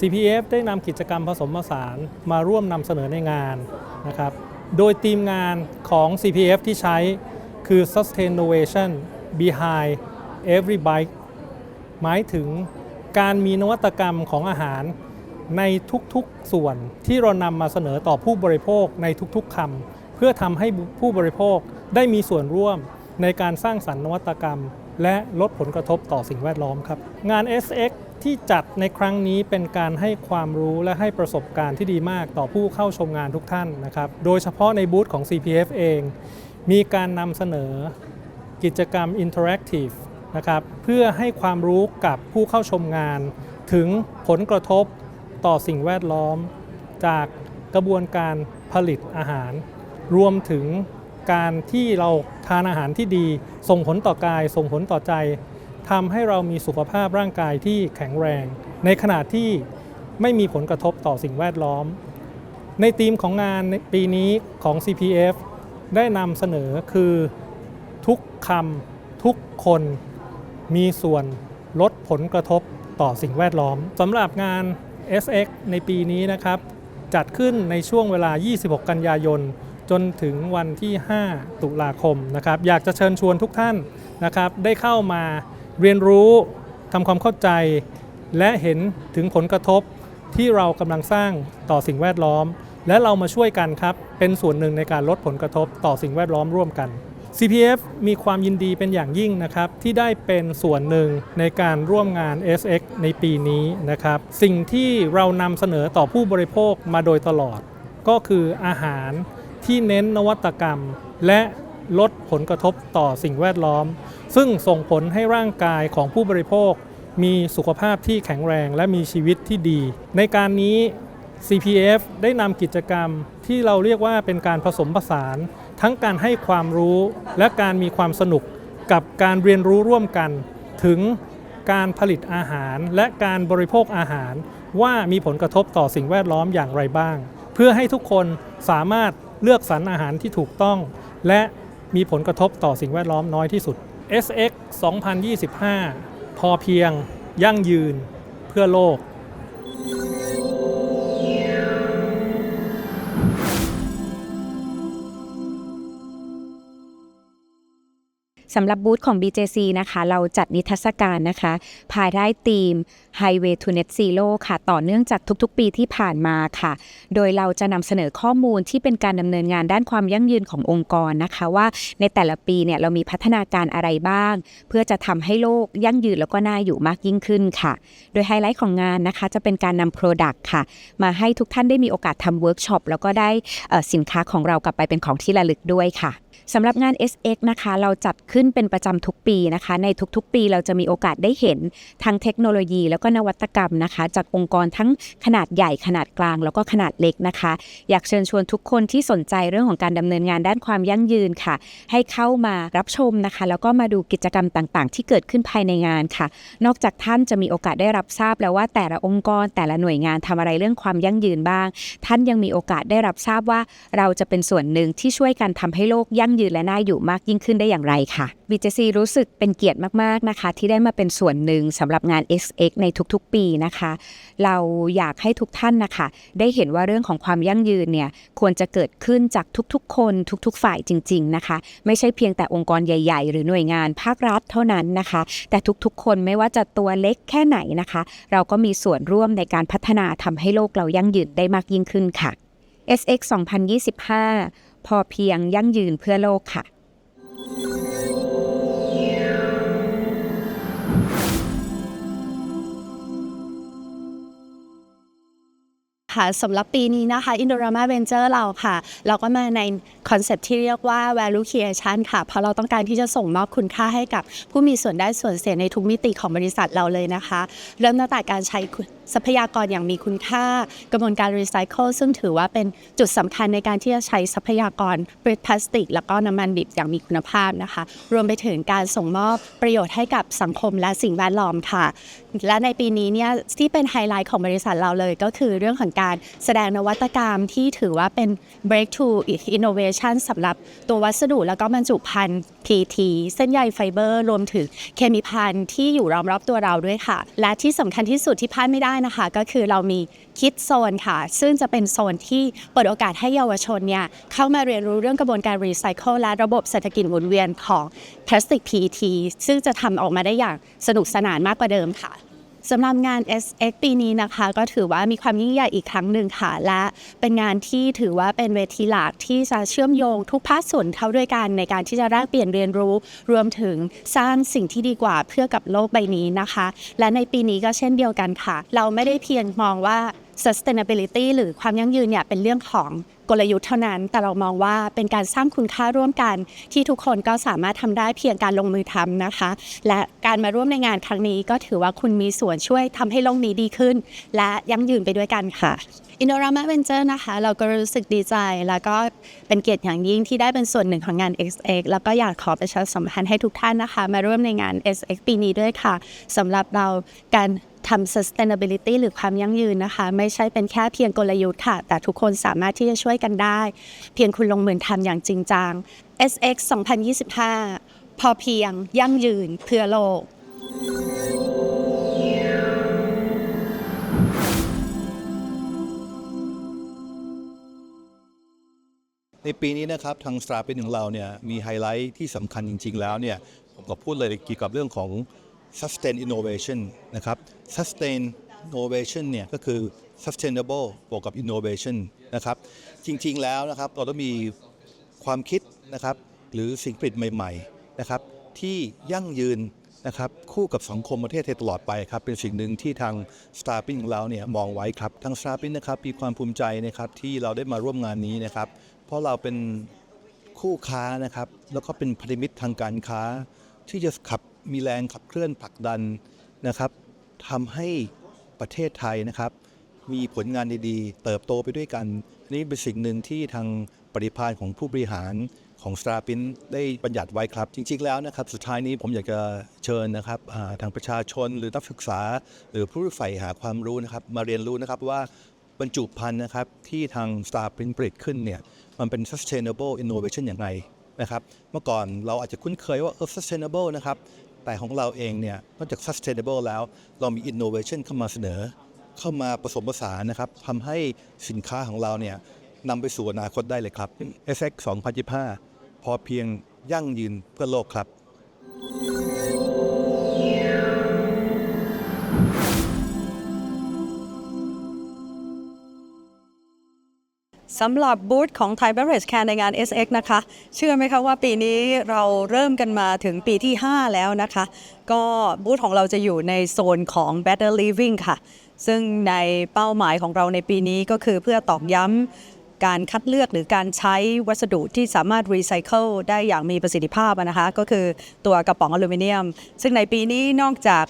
CPF ได้นำกิจกรรมผสมผสานมาร่วมนำเสนอในงานนะครับ โดยทีมงานของ CPF ที่ใช้คือ Sustaination Behind Every Bite หมายถึงการมีนวัตกรรมของอาหารในทุกๆส่วนที่เรานำมาเสนอต่อผู้บริโภคในทุกๆคำเพื่อทำให้ผู้บริโภคได้มีส่วนร่วมในการสร้างสรรค์นวัตกรรม และลดผลกระทบต่อสิ่งแวดล้อมครับ งาน SX ที่จัดในครั้งนี้เป็นการให้ความรู้และให้ประสบการณ์ที่ดีมากต่อผู้เข้าชมงานทุกท่านนะครับ โดยเฉพาะในบูธของ CPF เอง มีการนำเสนอกิจกรรม Interactive นะครับเพื่อให้ความรู้กับผู้เข้าชมงาน ถึงผลกระทบต่อสิ่งแวดล้อม จากกระบวนการผลิตอาหาร รวมถึงการที่เราทานอาหารที่ดี ส่งผลต่อกาย ส่งผลต่อใจ ทำให้เรามีสุขภาพร่างกายที่แข็งแรง ในขณะที่ไม่มีผลกระทบต่อสิ่งแวดล้อม ในธีมของงานปีนี้ของ CPF ได้นำเสนอคือทุกคำทุกคนมีส่วนลดผลกระทบต่อสิ่งแวดล้อมสำหรับงาน SX ในปีนี้นะครับ จัดขึ้นในช่วงเวลา 26 กันยายน จนถึงวันที่ 5 ตุลาคมนะครับ อยากจะเชิญชวนทุกท่านนะครับ ได้เข้ามา เรียนรู้ทำความเข้าใจ และเห็นถึงผลกระทบที่เรากำลังสร้างต่อสิ่งแวดล้อม และเรามาช่วยกันครับ เป็นส่วนหนึ่งในการลดผลกระทบต่อสิ่งแวดล้อมร่วมกัน CPF มีความยินดีเป็นอย่างยิ่งนะครับ ที่ได้เป็นส่วนหนึ่งในการร่วมงาน SX ในปีนี้นะครับ สิ่งที่เรานำเสนอต่อผู้บริโภคมาโดยตลอด ก็คืออาหารที่เน้นนวัตกรรม และลดผลกระทบต่อสิ่งแวดล้อม ซึ่งส่งผลให้ร่างกายของผู้บริโภค มีสุขภาพที่แข็งแรงและมีชีวิตที่ดี ในการนี้ CPF ได้นำกิจกรรมที่เราเรียกว่าเป็นการผสมผสาน ทั้งการให้ความรู้และการมีความสนุกกับการเรียนรู้ร่วมกัน ถึงการผลิตอาหารและการบริโภคอาหาร ว่ามีผลกระทบต่อสิ่งแวดล้อมอย่างไรบ้าง เพื่อให้ทุกคนสามารถเลือกสรรอาหารที่ถูกต้อง และมีผลกระทบต่อสิ่งแวดล้อมน้อยที่สุด SX 2025 พอเพียงยั่งยืนเพื่อโลก สำหรับบูธของ BJC นะคะ เราจัดนิทรรศการนะคะ ภายใต้ธีม Highway to Net Zero ค่ะ ต่อเนื่องจากทุกๆ ปีที่ผ่านมาค่ะ โดยเราจะนำเสนอข้อมูลที่เป็นการดำเนินงานด้านความยั่งยืนขององค์กรนะคะ ว่าในแต่ละปีเนี่ยเรามีพัฒนาการอะไรบ้าง เพื่อจะทำให้โลกยั่งยืนแล้วก็น่าอยู่มากยิ่งขึ้นค่ะ โดยไฮไลท์ของงานนะคะ จะเป็นการนำ Product ค่ะ มาให้ทุกท่านได้มีโอกาสทำเวิร์กช็อปแล้วก็ได้สินค้าของเรากลับไปเป็นของที่ระลึกด้วยค่ะสำหรับงาน SX นะคะ เราจัดขึ้นเป็นประจำทุกปีนะคะ ในทุกๆ ปีเราจะมีโอกาสได้เห็นทั้งเทคโนโลยีแล้วก็นวัตกรรมนะคะ จากองค์กรทั้งขนาดใหญ่ขนาดกลาง แล้วก็ขนาดเล็กนะคะ อยากเชิญชวนทุกคนที่สนใจเรื่องของการดำเนินงานด้านความยั่งยืนค่ะ ให้เข้ามารับชมนะคะ แล้วก็มาดูกิจกรรมต่างๆ ที่เกิดขึ้นภายในงานค่ะ นอกจากท่านจะมีโอกาสได้รับทราบแล้วว่าแต่ละองค์กรแต่ละหน่วยงานทำอะไรเรื่องความยั่งยืนบ้าง ท่านยังมีโอกาสได้รับทราบว่า เราจะเป็นส่วนหนึ่งที่ช่วยกันทำให้โลกยั่งยืนและน่าอยู่มากยิ่งขึ้นได้อย่างไรค่ะ BJC รู้สึกเป็นเกียรติมากๆนะคะ ที่ได้มาเป็นส่วนหนึ่งสำหรับงาน XX ในทุกๆ ปีนะคะ เราอยากให้ทุกท่านนะคะ ได้เห็นว่าเรื่องของความยั่งยืนเนี่ยควรจะเกิดขึ้นจากทุกๆ คนทุกๆ ฝ่ายจริง ๆนะคะ ไม่ใช่เพียงแต่องค์กรใหญ่ๆ หรือหน่วยงานภาครัฐเท่านั้นนะคะ แต่ทุกๆ คนไม่ว่าจะตัวเล็กแค่ไหนนะคะ เราก็มีส่วนร่วมในการพัฒนาทำให้โลกเรายั่งยืนได้มากยิ่งขึ้นค่ะ SX 2025 พอเพียงยั่งยืนเพื่อโลกค่ะ ค่ะสำหรับปีนี้นะคะ Indorama Venture เราค่ะ เราก็มาในคอนเซปที่เรียกว่า value creation ค่ะ เพราะเราต้องการที่จะส่งมอบคุณค่าให้กับผู้มีส่วนได้ส่วนเสียในทุกมิติของบริษัทเราเลยนะคะ เริ่มตั้งแต่การใช้ทรัพยากรอย่างมีคุณค่า กระบวนการรีไซเคิลซึ่งถือว่าเป็นจุดสำคัญในการที่จะใช้ทรัพยากรพลาสติก แล้วก็น้ำมันดิบอย่างมีคุณภาพนะคะ รวมไปถึงการส่งมอบประโยชน์ให้กับสังคมและสิ่งแวดล้อมค่ะและในปีนี้เนี่ยที่เป็นไฮไลท์ของบริษัทเราเลยก็คือเรื่องของการแสดงนวัตกรรมที่ถือว่าเป็น breakthrough innovation สำหรับตัววัสดุแล้วก็บรรจุภัณฑ์ PT เส้นใยไฟเบอร์ รวมถึงเคมีพันที่อยู่รอบๆตัวเราด้วยค่ะ และที่สำคัญที่สุดที่พลาดไม่ได้นะคะ ก็คือเรามีคิดโซนค่ะ ซึ่งจะเป็นโซนที่เปิดโอกาสให้เยาวชนเนี่ยเข้ามาเรียนรู้เรื่องกระบวนการรีไซเคิลและระบบเศรษฐกิจหมุนเวียนของพลาสติก PET ซึ่งจะทำออกมาได้อย่างสนุกสนานมากกว่าเดิมค่ะ สำหรับงาน SX ปีนี้นะคะ ก็ถือว่ามีความยิ่งใหญ่อีกครั้งหนึ่งค่ะ และเป็นงานที่ถือว่าเป็นเวทีหลักที่จะเชื่อมโยงทุกภาคส่วนเข้าด้วยกันในการที่จะแลกเปลี่ยนเรียนรู้ รวมถึงสร้างสิ่งที่ดีกว่าเพื่อกับโลกใบนี้นะคะ และในปีนี้ก็เช่นเดียวกันค่ะ เราไม่ได้เพียงมองว่า sustainability หรือความยั่งยืนเนี่ยเป็นเรื่องของ กลยุทธ์เท่านั้น แต่เรามองว่าเป็นการสร้างคุณค่าร่วมกัน ที่ทุกคนก็สามารถทำได้เพียงการลงมือทำนะคะ และการมาร่วมในงานครั้งนี้ก็ถือว่าคุณมีส่วนช่วยทำให้โลกนี้ดีขึ้น และยั่งยืนไปด้วยกันค่ะอินโดรามาเวนเจอร์นะคะเราก็รู้สึกดีใจ แล้วก็เป็นเกียรติอย่างยิ่งที่ได้เป็นส่วนหนึ่งของงาน XX แล้วก็อยากขอประชาสัมพันธ์ให้ทุกท่านนะคะ มาร่วมในงาน SX ปีนี้ด้วยค่ะสำหรับเราการ ทำ sustainability หรือความยั่งยืนนะคะ ไม่ใช่เป็นแค่เพียงกลยุทธ์ค่ะ แต่ทุกคนสามารถที่จะช่วยกันได้ เพียงคุณลงมือทำอย่างจริงจัง SX 2025 พอเพียง ยั่งยืน เพื่อโลก ในปีนี้นะครับ ทางสตาร์เป็นของเราเนี่ยมีไฮไลท์ที่สำคัญจริง ๆ แล้วเนี่ยผมก็พูดเลยเกี่ยวกับเรื่องของ sustain innovation นะครับ sustain innovation เนี่ยก็คือ sustainable บวกกับ innovation นะครับ จริงๆแล้วนะครับเราต้องมีความคิดนะครับหรือสิ่งผลิตใหม่ๆนะครับที่ยั่งยืนนะครับคู่กับสังคมประเทศไทยตลอดไปครับเป็นสิ่งหนึ่งที่ทาง s t a r p i n ของเราเนี่ยมองไว้ครับทาง s t a r p i n นะครับมีความภูมิใจนะครับที่เราได้มาร่วมงานนี้นะครับ เพราะเราเป็นคู่ค้านะครับแล้วก็เป็นพันธมิตรทางการค้าที่จะขับ มีแรงขับเคลื่อนผลักดันนะครับทำให้ประเทศไทยนะครับ มีผลงานดีๆ เติบโตไปด้วยกันนี่เป็นสิ่งหนึ่งที่ทางปฏิพานของผู้บริหารของสตาร์ปินได้บัญญัติไว้ครับ จริง ๆ แล้วนะครับ สุดท้ายนี้ผมอยากจะเชิญนะครับทางประชาชนหรือนักศึกษา หรือผู้ใฝ่หาความรู้นะครับ มาเรียนรู้นะครับว่าบรรจุภัณฑ์นะครับ ที่ทาง Star p r i n t ผลิตขึ้นเนี่ยมันเป็น sustainable innovation อย่างไรนะครับ เมื่อก่อนเราอาจจะคุ้นเคยว่าเออ sustainable นะครับ แต่ของเราเองเนี่ยนอกจาก sustainable แล้ว เรามี innovation เข้ามาเสนอ เข้ามาผสมผสานนะครับทำให้สินค้าของเราเนี่ยนำไปสู่อนาคตได้เลยครับ SX 2025พอเพียงยั่งยืนเพื่อโลกครับ สำหรับบูธของ Thai Beverage Can ในงาน SX นะคะ เชื่อไหมคะว่าปีนี้เราเริ่มกันมาถึงปีที่ 5 แล้วนะคะ ก็บูธของเราจะอยู่ในโซนของ Better Living ค่ะ ซึ่งในเป้าหมายของเราในปีนี้ก็คือเพื่อตอกย้ำการคัดเลือกหรือการใช้วัสดุที่สามารถรีไซเคิลได้อย่างมีประสิทธิภาพนะคะ ก็คือตัวกระป๋องอลูมิเนียม ซึ่งในปีนี้นอกจาก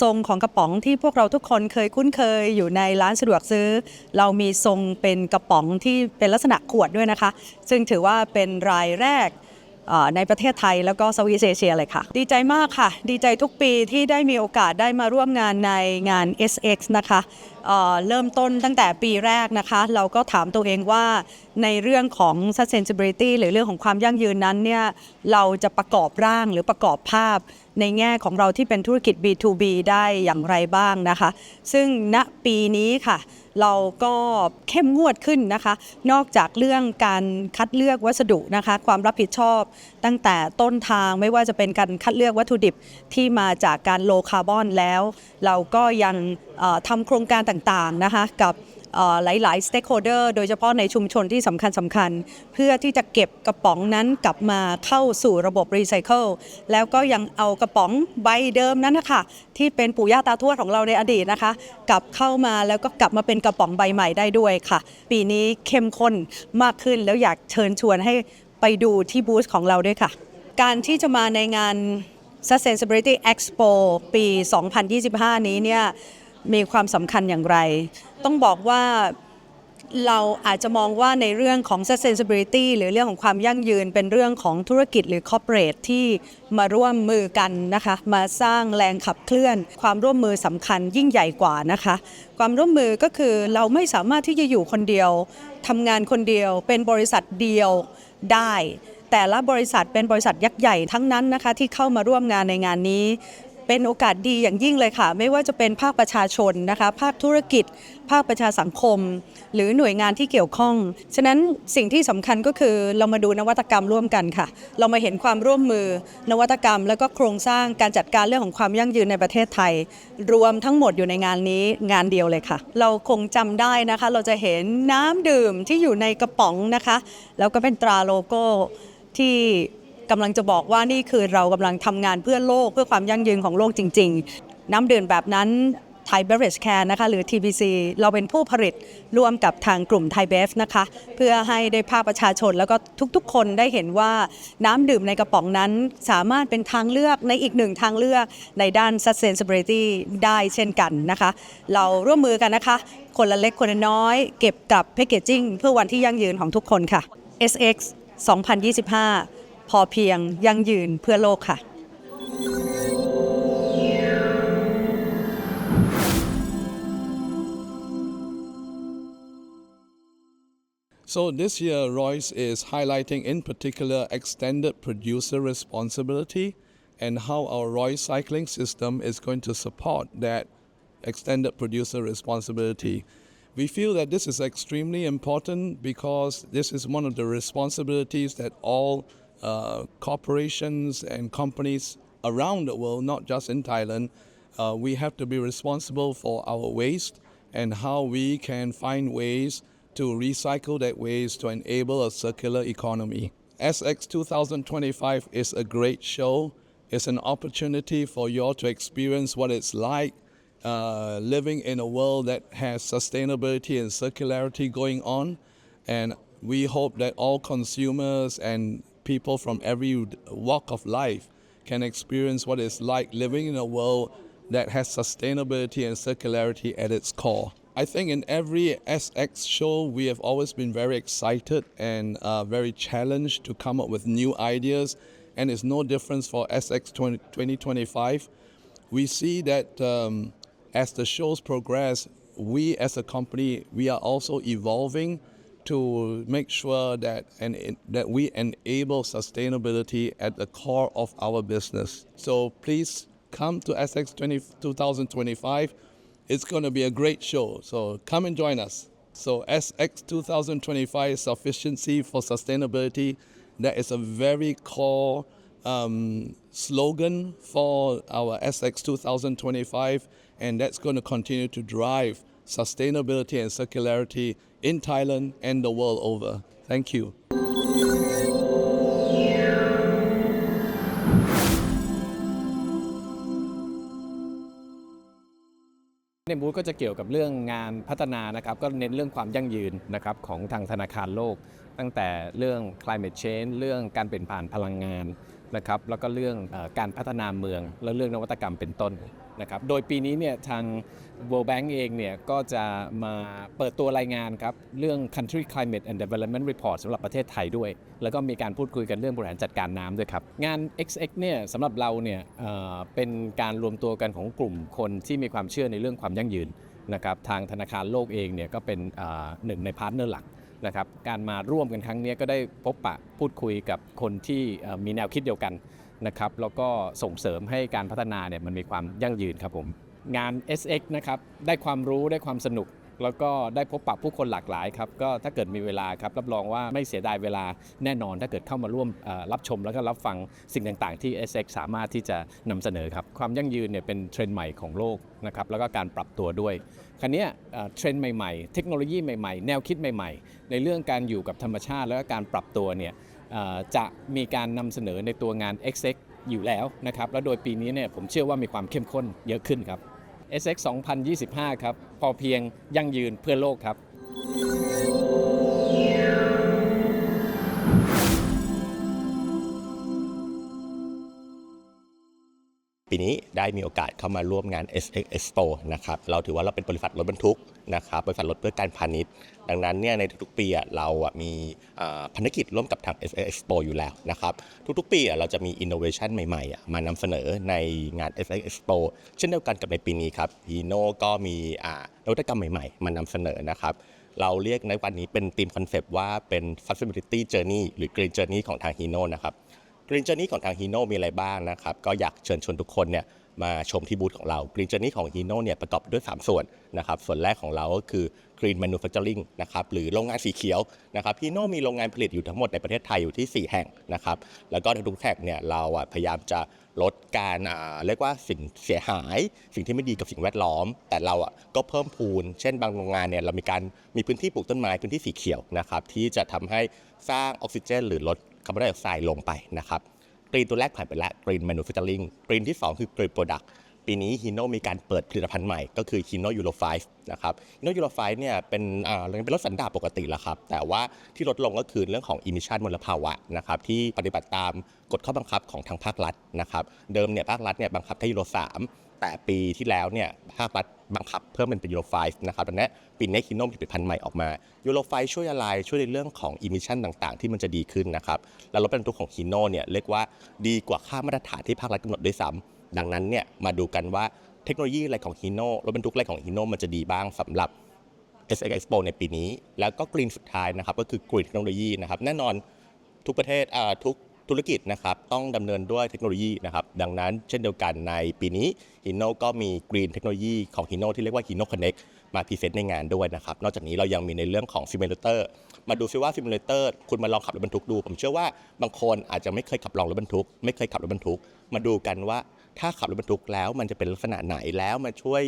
ทรงของกระป๋องที่พวกเราทุกคนเคยคุ้นเคยอยู่ในร้านสะดวกซื้อ เรามีทรงเป็นกระป๋องที่เป็นลักษณะขวดด้วยนะคะ ซึ่งถือว่าเป็นรายแรกในประเทศไทยแล้วก็สวีเอเชียเลยค่ะ ดีใจมากค่ะ ดีใจทุกปีที่ได้มีโอกาสได้มาร่วมงานในงาน SX นะคะเริ่มต้นตั้งแต่ปีแรกนะคะ เราก็ถามตัวเองว่าในเรื่องของ sustainability หรือเรื่องของความยั่งยืนนั้นเนี่ยเราจะประกอบร่างหรือประกอบภาพในแง่ของเราที่เป็นธุรกิจ B2B ได้อย่างไรบ้างนะคะ ซึ่งณปีนี้ค่ะ เราก็เข้มงวดขึ้นนะคะ นอกจากเรื่องการคัดเลือกวัสดุนะคะ ความรับผิดชอบ ตั้งแต่ต้นทางไม่ว่าจะเป็นการคัดเลือกวัตถุดิบที่มาจากการโลคาร์บอนแล้ว เราก็ยัง ทำโครงการต่างๆนะคะกับหลายๆ stakeholder โดยเฉพาะในชุมชนที่สำคัญสำคัญ เพื่อที่จะเก็บกระป๋องนั้นกลับมาเข้าสู่ระบบรีไซเคิลแล้วก็ยังเอากระป๋องใบเดิมนั้นนะคะที่เป็นปู่ย่าตาทวดของเราในอดีตนะคะ กลับเข้ามาแล้วก็กลับมาเป็นกระป๋องใบใหม่ได้ด้วยค่ะ ปีนี้เข้มข้นมากขึ้นแล้วอยากเชิญชวนให้ไปดูที่บูธของเราด้วยค่ะ การที่จะมาในงาน Sustainability Expo ปี 2025 นี้เนี่ย มีความสำคัญอย่างไร ต้องบอกว่าเราอาจจะมองว่าในเรื่องของ sustainability หรือเรื่องของความยั่งยืนเป็นเรื่องของธุรกิจหรือ corporate ที่มาร่วมมือกันนะคะ มาสร้างแรงขับเคลื่อน ความร่วมมือสำคัญยิ่งใหญ่กว่านะคะ ความร่วมมือก็คือเราไม่สามารถที่จะอยู่คนเดียวทำงานคนเดียว เป็นบริษัทเดียวได้แต่ละบริษัทเป็นบริษัทยักษ์ใหญ่ทั้งนั้นนะคะที่เข้ามาร่วมงานในงานนี้ เป็นโอกาสดีอย่างยิ่งเลยค่ะ ไม่ว่าจะเป็นภาคประชาชนนะคะ ภาคธุรกิจ ภาคประชาสังคม หรือหน่วยงานที่เกี่ยวข้อง ฉะนั้นสิ่งที่สำคัญก็คือเรามาดูนวัตกรรมร่วมกันค่ะ เรามาเห็นความร่วมมือ นวัตกรรม แล้วก็โครงสร้างการจัดการเรื่องของความยั่งยืนในประเทศไทย รวมทั้งหมดอยู่ในงานนี้งานเดียวเลยค่ะ เราคงจำได้นะคะ เราจะเห็นน้ำดื่มที่อยู่ในกระป๋องนะคะ แล้วก็เป็นตราโลโก้ที่ กำลังจะบอกว่านี่คือเรากำลังทำงานเพื่อโลกเพื่อความยั่งยืนของโลกจริง ๆ น้ำดื่มแบบนั้นไทยเบเรจแคร์นะคะหรือ TBC เราเป็นผู้ผลิตร่วมกับทางกลุ่มไทยเบฟนะคะ เพื่อให้ได้ภาคประชาชนแล้วก็ทุกๆ คนได้เห็นว่าน้ำดื่มในกระป๋องนั้นสามารถเป็นทางเลือกในอีกหนึ่งทางเลือกในด้าน sustainability ได้เช่นกันนะคะ เราร่วมมือกันนะคะ คนละเล็กคนละน้อย เก็บกับแพ c เกจจิ้งเพื่อวันที่ยั่งยืนของทุกคนค่ะ SX 2025 พอเพียงยั่งยืนเพื่อโลกค่ะ So this year, Royce is highlighting in particular extended producer responsibility and how our Royce cycling system is going to support that extended producer responsibility. We feel that this is extremely important because this is one of the responsibilities that all uh, corporations and companies around the world, not just in Thailand, uh, we have to be responsible for our waste and how we can find ways to recycle that waste to enable a circular economy. SX 2025 is a great show. It's an opportunity for you all to experience what it's like uh, living in a world that has sustainability and circularity going on. And we hope that all consumers and people from every walk of life can experience what it's like living in a world that has sustainability and circularity at its core. I think in every SX show, we have always been very excited and uh, very challenged to come up with new ideas, and it's no difference for SX 20, 2025. We see that um, as the shows progress, we as a company, we are also evolving to make sure that and that we enable sustainability at the core of our business. So please come to SX 20, 2025. It's going to be a great show. So come and join us. So SX 2025 sufficiency for sustainability. That is a very core um, slogan for our SX 2025, and that's going to continue to drive sustainability and circularity in Thailand and the world over. Thank you. ในบูธก็จะเกี่ยวกับเรื่องงานพัฒนานะครับก็เน้นเรื่องความยั่งยืนนะครับของทางธนาคารโลก ตั้งแต่เรื่อง climate change เรื่องการเปลี่ยนผ่านพลังงานนะครับแล้วก็เรื่องการพัฒนาเมือง และเรื่องนวัตกรรมเป็นต้น นะครับ โดยปีนี้เนี่ยทาง World Bank เองเนี่ยก็จะมาเปิดตัวรายงานครับ เรื่อง Country Climate and Development Report สำหรับประเทศไทยด้วย แล้วก็มีการพูดคุยกันเรื่องบริหารจัดการน้ำด้วยครับ งาน XX เนี่ยสำหรับเราเนี่ยเอ่อเป็นการรวมตัวกันของกลุ่มคนที่มีความเชื่อในเรื่องความยั่งยืนนะครับทางธนาคารโลกเองเนี่ยก็เป็นเอ่อหนึ่งในพาร์ทเนอร์หลักนะครับการมาร่วมกันครั้งนี้ก็ได้พบปะพูดคุยกับคนที่เอ่อมีแนวคิดเดียวกัน นะครับแล้วก็ส่งเสริมให้การพัฒนาเนี่ยมันมีความยั่งยืนครับผมงาน SX นะครับได้ความรู้ได้ความสนุก แล้วก็ได้พบปะผู้คนหลากหลายครับก็ถ้าเกิดมีเวลาครับรับรองว่าไม่เสียดายเวลาแน่นอน ถ้าเกิดเข้ามาร่วมรับชมแล้วก็รับฟังสิ่งต่างๆ ที่ SX สามารถที่จะนำเสนอครับความยั่งยืนเนี่ยเป็นเทรนด์ใหม่ของโลกนะครับแล้วก็การปรับตัวด้วยคราวเนี้เทรนด์ใหม่ๆ เทคโนโลยีใหม่ๆ แนวคิดใหม่ ๆ ในเรื่องการอยู่กับธรรมชาติ แล้วก็การปรับตัวเนี่ย จะมีการนำเสนอในตัวงาน XX อยู่แล้วนะครับ แล้วโดยปีนี้เนี่ยผมเชื่อว่ามีความเข้มข้นเยอะขึ้นครับ SX 2025 ครับ พอเพียงยั่งยืนเพื่อโลกครับ ได้มีโอกาสเข้ามาร่วมงาน SX Expo นะครับเราถือว่าเราเป็นบริษัทรถบรรทุกนะครับบริษัทรถเพื่อการพาณิชย์ ดังนั้นเนี่ยในทุกๆปีเรามีพันธกิจร่วมกับทาง SX Expo อยู่แล้วนะครับทุกๆปีเราจะมี innovation ใหม่ๆ มานำเสนอในงาน SX Expo เช่นเดียวกันกับในปีนี้ครับ Hino ก็มีนวัตกรรมใหม่ๆ มานำเสนอนะครับเราเรียกในวันนี้เป็นทีมคอนเซปต์ว่าเป็น sustainability journey หรือ green journey ของทาง Hino นะครับ Green Journey ของทาง Hino มีอะไรบ้างนะครับก็อยากเชิญชวนทุกคนเนี่ย มาชมที่บูธของเรา Green Journey ของ Hino เนี่ยประกอบด้วย 3 ส่วนนะครับส่วนแรกของเราก็คือ Green Manufacturing นะครับหรือโรงงานสีเขียวนะครับ Hino มีโรงงานผลิตอยู่ทั้งหมดในประเทศไทยอยู่ที่ 4 แห่งนะครับแล้วก็ทุกแห่งเนี่ยเราพยายามจะลดการเรียกว่าสิ่งเสียหาย สิ่งที่ไม่ดีกับสิ่งแวดล้อม แต่เราอะก็เพิ่มพูน เช่นบางโรงงานเนี่ยเรามีการมีพื้นที่ปลูกต้นไม้พื้นที่สีเขียวนะครับที่จะทำให้สร้างออกซิเจน หรือลดคาร์บอนไดออกไซด์ลงไปนะครับ กรีนตัวแรกผ่านไปแล้ว Green Manufacturing กรีนที่ 2 คือ Green Product ปีนี้ Hino มีการเปิดผลิตภัณฑ์ใหม่ก็คือ Hino Euro 5นะครับ Hino Euro 5เนี่ยเป็นอ่าเป็นรถสันดาปปกติแหละครับ แต่ว่าที่ลดลงก็คือเรื่องของ emission มลภาวะนะครับที่ปฏิบัติตามกฎข้อบังคับของทางภาครัฐนะครับเดิมเนี่ยภาครัฐเนี่ยบังคับแค่ยูโร3แต่ปีที่แล้วเนี่ยภาครัฐ บังคับเพิ่มเป็นเป็นยูโร5นะครับดังนั้นปีนี้ Hino มีผลิตภัณฑ์ใหม่ออกมายูโร5ช่วยอะไรช่วยในเรื่องของ emission ต่างๆ ที่มันจะดีขึ้นนะครับแล้วรถบรรทุกของ Hino เนี่ยเรียกว่าดีกว่าค่ามาตรฐานที่ภาครัฐกำหนดด้วยซ้ำดังนั้นเนี่ยมาดูกันว่าเทคโนโลยีอะไรของ Hino รถบรรทุกอะไรของ Hino มันจะดีบ้างสำหรับ SX Expo ในปีนี้ แล้วก็กรีนสุดท้ายนะครับก็คือกรีนเทคโนโลยีนะครับแน่นอนทุกประเทศทุก ธุรกิจนะครับต้องดำเนินด้วยเทคโนโลยีนะครับดังนั้นเช่นเดียวกันในปีนี้ Hino ก็มีกรีนเทคโนโลยีของ Hino ที่เรียกว่า Hino Connect มาพรีเซนต์ในงานด้วยนะครับ นอกจากนี้เรายังมีในเรื่องของซิมูเลเตอร์มาดูซิว่าซิมูเลเตอร์คุณมาลองขับรถบรรทุกดู ผมเชื่อว่าบางคนอาจจะไม่เคยขับลองรถบรรทุก ไม่เคยขับรถบรรทุก มาดูกันว่าถ้าขับรถบรรทุกแล้วมันจะเป็นลักษณะไหนแล้วมาช่วย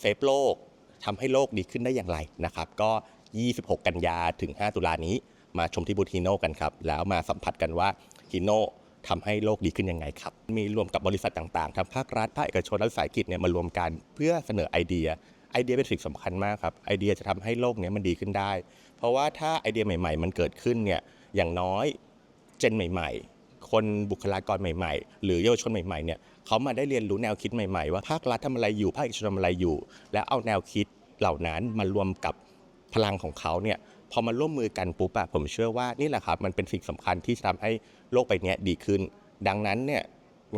เซฟโลกทำให้โลกดีขึ้นได้อย่างไรนะครับ ก็ 26 กันยาถึง 5 ตุลานี้ มาชมที่บูธฮีโน่กันครับ แล้วมาสัมผัสกันว่า ฮีโน่ทำให้โลกดีขึ้นยังไงครับ มีรวมกับบริษัทต่างๆ ทั้งภาครัฐ ภาคเอกชน และสาหกิจเนี่ยมารวมกันเพื่อเสนอไอเดีย ไอเดียเป็นสิ่งสำคัญมากครับ ไอเดียจะทำให้โลกเนี้มันดีขึ้นได้ เพราะว่าถ้าไอเดียใหม่ๆ มันเกิดขึ้นเนี่ย อย่างน้อยเจนใหม่ ๆ คนบุคลากรใหม่ ๆ หรือเยาวชนใหม่ๆ เนี่ยเขามาได้เรียนรู้แนวคิดใหม่ๆ ว่าภาครัฐทำอะไรอยู่ ภาคเอกชนทำอะไรอยู่ แล้วเอาแนวคิดเหล่านั้นมารวมกับพลังของเขาเนี่ย พอมาร่วมมือกันปุ๊บอะผมเชื่อว่านี่แหละครับ มันเป็นสิ่งสำคัญที่จะทำให้โลกใบเนี้ยดีขึ้น ดังนั้นเนี่ย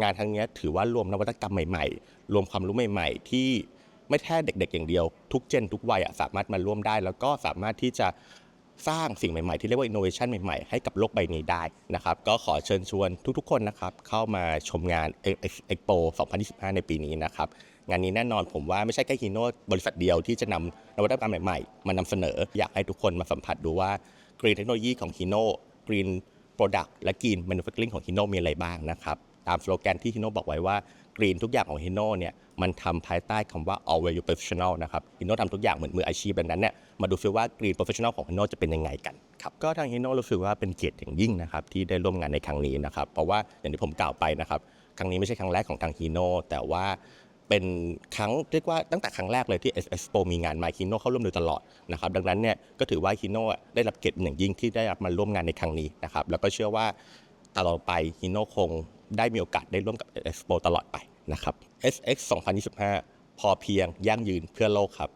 งานครั้งนี้ถือว่ารวมนวัตกรรมใหม่ๆ รวมความรู้ใหม่ ๆ ที่ไม่แค่เด็ก ๆ อย่างเดียว ทุกเจนทุกวัยสามารถมาร่วมได้ แล้วก็สามารถที่จะสร้างสิ่งใหม่ๆ ที่เรียกว่า innovation ใหม่ๆ ให้กับโลกใบนี้ได้นะครับ ก็ขอเชิญชวนทุกๆ คนนะครับ เข้ามาชมงาน Expo 2025 ในปีนี้นะครับ งานนี้แน่นอนผมว่าไม่ใช่แค่ฮีโน่บริษัทเดียวที่จะนำนวัตกรรมใหม่ๆ มานำเสนอ อยากให้ทุกคนมาสัมผัสดูว่ากรีนเทคโนโลยีของฮีโน่กรีนโปรดักต์และกรีนแมนูแฟคเจอริงของฮีโน่มีอะไรบ้างนะครับ ตามสโลแกนที่ฮีโน่บอกไว้ว่ากรีนทุกอย่างของฮีโน่เนี่ยมันทำภายใต้คำว่า all value professional นะครับฮีโน่ทำทุกอย่างเหมือนมืออาชีพดังนั้นเนี่ยมาดูซิว่ากรีนโปรเฟชชั่นอลของฮีโน่จะเป็นยังไงกันครับก็ทางฮีโน่รู้สึกว่าเป็นเกียรติอย่างยิ่งนะครับที่ได้ร่วมงานในครั้งนี้นะครับเพราะว่าอย่างที่ผมกล่าวไปนะครับครั้งนี้ไม่ใช่ครั้งแรกของทางฮีโน่แต่ว่า เป็นครั้งเรียกว่าตั้งแต่ครั้งแรกเลยที่ Expo มีงานมาคิโนเข้าร่วมโดยตลอดนะครับดังนั้นเนี่ยก็ถือว่าคิโนได้รับเกียรติอย่างยิ่งที่ได้รับมาร่วมงานในครั้งนี้นะครับแล้วก็เชื่อว่าตลอดไปคิโนคงได้มีโอกาสได้ร่วมกับ Expo ตลอดไปนะครับ SX 2025 พอเพียงยั่งยืนเพื่อโลกครับ